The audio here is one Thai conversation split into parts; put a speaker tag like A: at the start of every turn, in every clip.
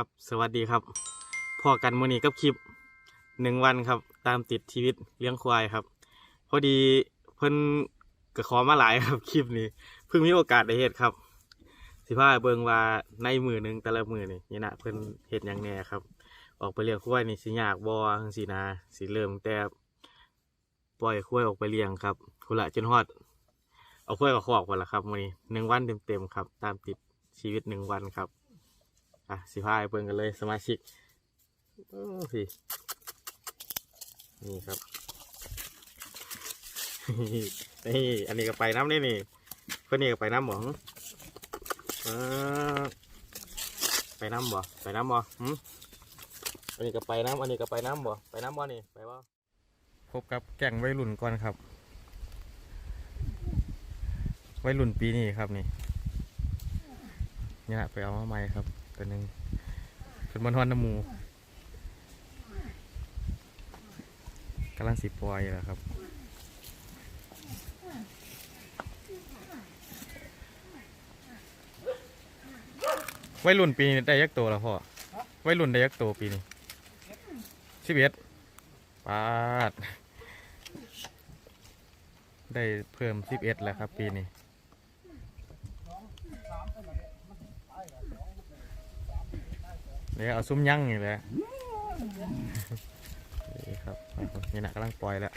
A: ครับ สวัสดีครับพอกันมื้อนี้กับคลิปหนึ่งวันครับ ตามติดชีวิตเลี้ยงควายครับ พอดีเพิ่นก็ขอมาหลายครับคลิปนี้เพิ่งมีโอกาสได้เฮ็ดครับ สิพาเบิงว่าในมือหนึ่งแต่ละมือนี่นี่นะเพิ่นเฮ็ดหยังแน่ครับ ออกไปเลี้ยงควายนี่สิยากบ่จังซี่นะสิเริ่มแต่ปล่อยควายออกไปเลี้ยงครับคุณละจนฮอด เอาควายกับขอกวันละครับมื้อนี้หนึ่งวันเต็มๆครับ ตามติดชีวิตหนึ่งวันครับ อะสิพาไปเบิ่งกันเลยสมาชิกโอ้พี่นี่ครับนี่อันนี้ก็ไปน้ำนี่นี่เพื่อนนี่ก็ไปน้ำหมองเออไปน้ำบ่ไปน้ำบ่หืมอันนี้ก็ไปน้ำอันนี้ก็ไปน้ำบ่ไปน้ำบ่นี่ไปบ่พบกับแก่งวัยรุ่นก่อนครับวัยรุ่นปีนี้ครับนี่นี่แหละไปเอามาใหม่ครับ ตัวหนึ่งเป็นบอลฮอนน้ำหมูกำลังสิปล่อยแล้วครับวัยรุ่นปีนี้ได้ยักตัวแล้วพ่อวัยรุ่นได้ยักตัวปีนี้สิบเอ็ดปาด ได้เพิ่มสิบเอ็ดแล้วครับปีนี้ เดี๋ยวเอาซุ้มยั่งนี่แหละนี่ครับนี่นะกำลังปล่อยแล้ว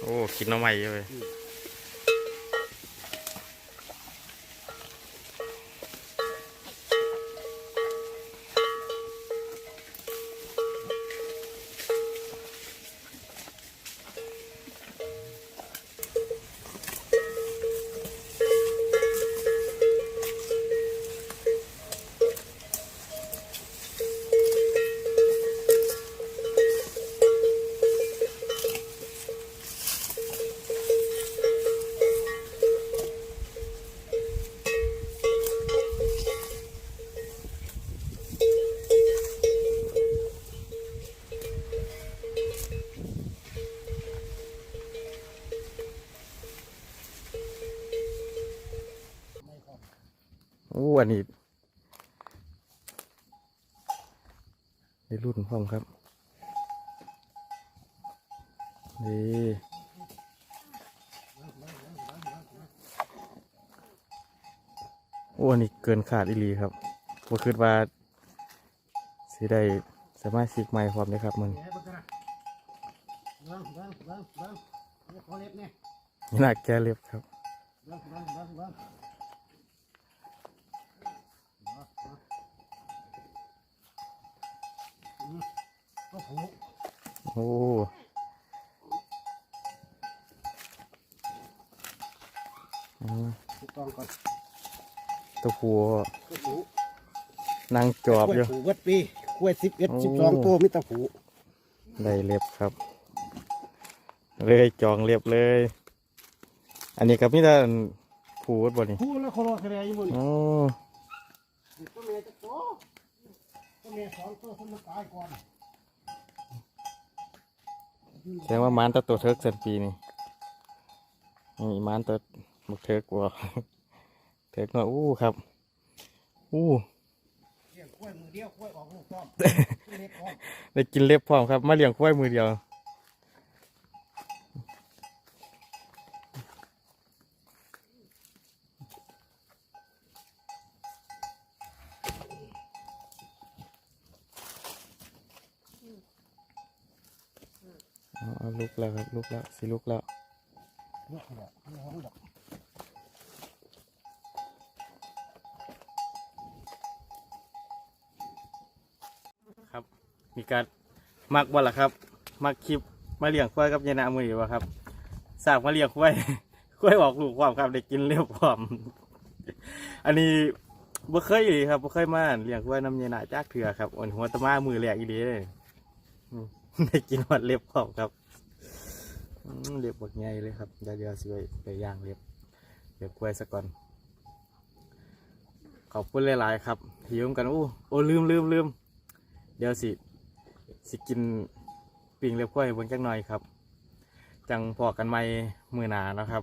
A: โอ้กินน้ำใหม่เลย อ้อันนี้ได้รุ่นพร้อมครับนี่โอ้อันนี้เกินขาดอีหลีครับผมคิดว่าสิได้สามาชิกใหม่พร้อมเลยครับมั
B: นนะเบิ้งเบิ้งเบิ้งเบิ้งเนี่ยขอเล็บเนี่ย
A: นี่น่าแกเล็บครับ
B: เบิ้งเบิ้งเบิ้งเบิ้งก็ผูก
A: โอ้อืม
B: ถูกต้องก่อน
A: ตัวผัว
B: ก็ผูก
A: นั่งจอบ
B: กล้วย
A: อยู่
B: ผูกวัดปีกล้วยสิบเอ็ด
A: โอ้
B: สิบสองตัวมิตรผูก
A: ได้เล็บครับ เลยจองเล็บเลย อันนี้กับพี่ตาผูดบ่นี่
B: ผูกแล้วเขารอคะแนนอยู่บน
A: โอ้
B: ตัวเมียจะโตตัวเมียสองตัวคนมันตายก่อน
A: แสดงว่ามันตัวตัวเทิร์กสันปีนี่นี่มันตัวบุกเทิร์กวัวเทิร์กน้อยอู้ครับ อู้
B: เลี้ยงกล้วยมือเดียวกล้วยออกลูกพร้อมเล็บพร้อม
A: ได้กินเล็บพร้อมครับ มาเลี้ยงควายมือเดียว เอาลุกแล้วครับลุกแล้วสิลุกแล้ว
B: เนี่ยและเนี่ยของดอก
A: ครับ มีการมักบ่ล่ะครับ มักคลิปมาเลี้ยงควายกับยายนามืออยู่บ่ครับสากมาเลี้ยงควายควายออกลูกความครับได้กินเร็วความอันนี้บ่เคยเลยครับบ่เคยมาเลี้ยงควายน้ำยายนาจากเถื่อครับอ่อนหัวตะมามือแรกอีเดีเลยอืม ได้กินหมดเล็บพร้อมครับเล็บบักใหญ่เลยครับเดี๋ยวเดี๋ยวสิไปไปย่างเล็บเล็บกล้วยซะก่อนขอบคุณหลายๆครับที่อยุ่งกันโอ้โอ้ลืมลืมลืมเดี๋ยวสิสิกินปิ่งเล็บกล้วยเบิ่งจักหน่อยครับ จังพอกันใหม่มือหนานะครับ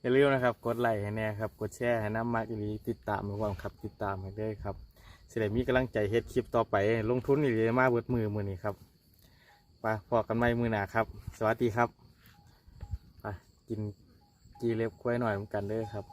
A: อย่าลืมนะครับ กดไลค์ให้แน่ครับ กดแชร์ให้น้ำมากอีลีติดตามระวังครับ ติดตามให้ด้วยครับ สิได้มีกำลังใจเฮ็ดคลิปต่อไป ลงทุนอีหลีมาเบิดมือมือนี้ครับไปพอกันไม่มือหนาครับ สวัสดีครับไปกินกีเล็บกล้วยหน่อยเหมือนกันเด้อครับ